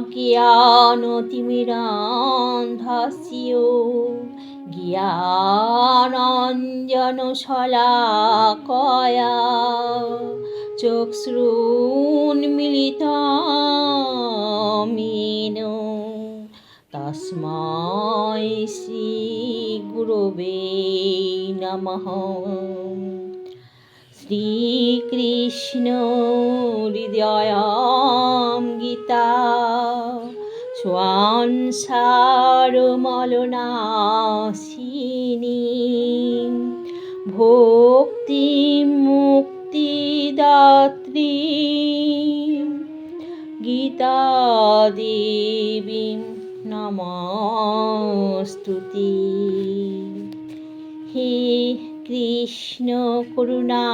জ্ঞানতিমিরান্ধাস্য জ্ঞানাঞ্জন শলাকয়া চক্ষুন্মিলিতমিন তস্মাই শ্রীগুরবে নমঃ। শ্রীকৃষ্ণ হৃদয়াম গীতা স্বাংসারমলনাশিনী ভক্তি মুক্তিদাত্রী গীতা দেবী নমস্তুতি। হে কৃষ্ণ করুণা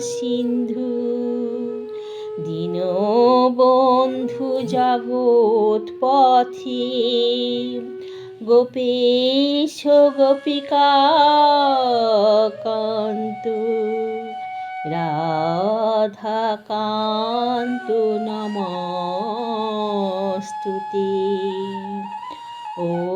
সিন্ধু দীনবন্ধু জগৎ পথে গোপেশ গোপিকা কান্ত রাধা কান্ত নমস্তুতি। ওং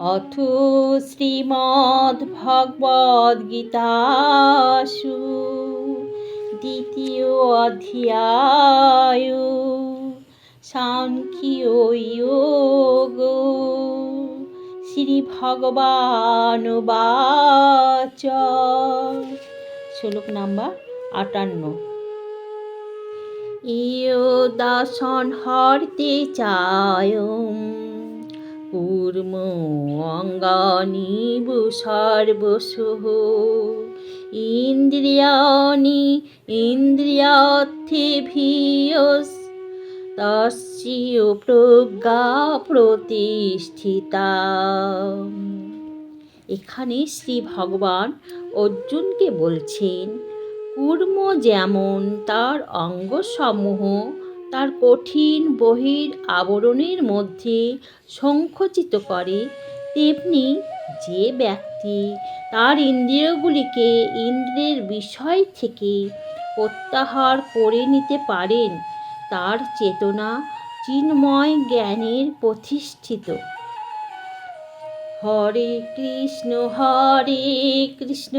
অথ শ্রীমদ্ ভগবদ্ গীতাসু দ্বিতীয় অধ্যায় সাংখ্যয়োগ শ্রী ভগবান বাচ শ্লোক নাম্বার আটান্ন। ইয় দাসন হরতে চায়ম। কূর্ম অঙ্গানি সর্বসহ। ইন্দ্রিয়াণি ইন্দ্রিয়ার্থে ভিয়স তস্য প্রজ্ঞা প্রতিষ্ঠিতা। এখানে শ্রী ভগবান অর্জুনকে বলছেন, কূর্ম যেমন তার অঙ্গসমূহ তার কঠিন বহির আবরণের মধ্যে সংকুচিত করে, তেমনি যে ব্যক্তি তার ইন্দ্রিয়গুলিকে ইন্দ্রের বিষয় থেকে প্রত্যাহার করে নিতে পারেন, তার চেতনা চিন্ময় জ্ঞানের প্রতিষ্ঠিত। হরে কৃষ্ণ হরে কৃষ্ণ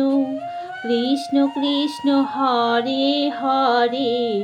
কৃষ্ণ কৃষ্ণ, হরে হরে।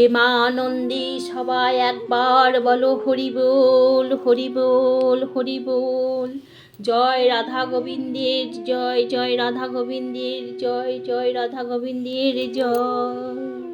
প্রেমানন্দে সবাই একবার বলো হরি বল হরি বল হরি বল। জয় রাধা গোবিন্দের জয় জয় রাধা গোবিন্দের জয় জয় রাধা গোবিন্দের জয়।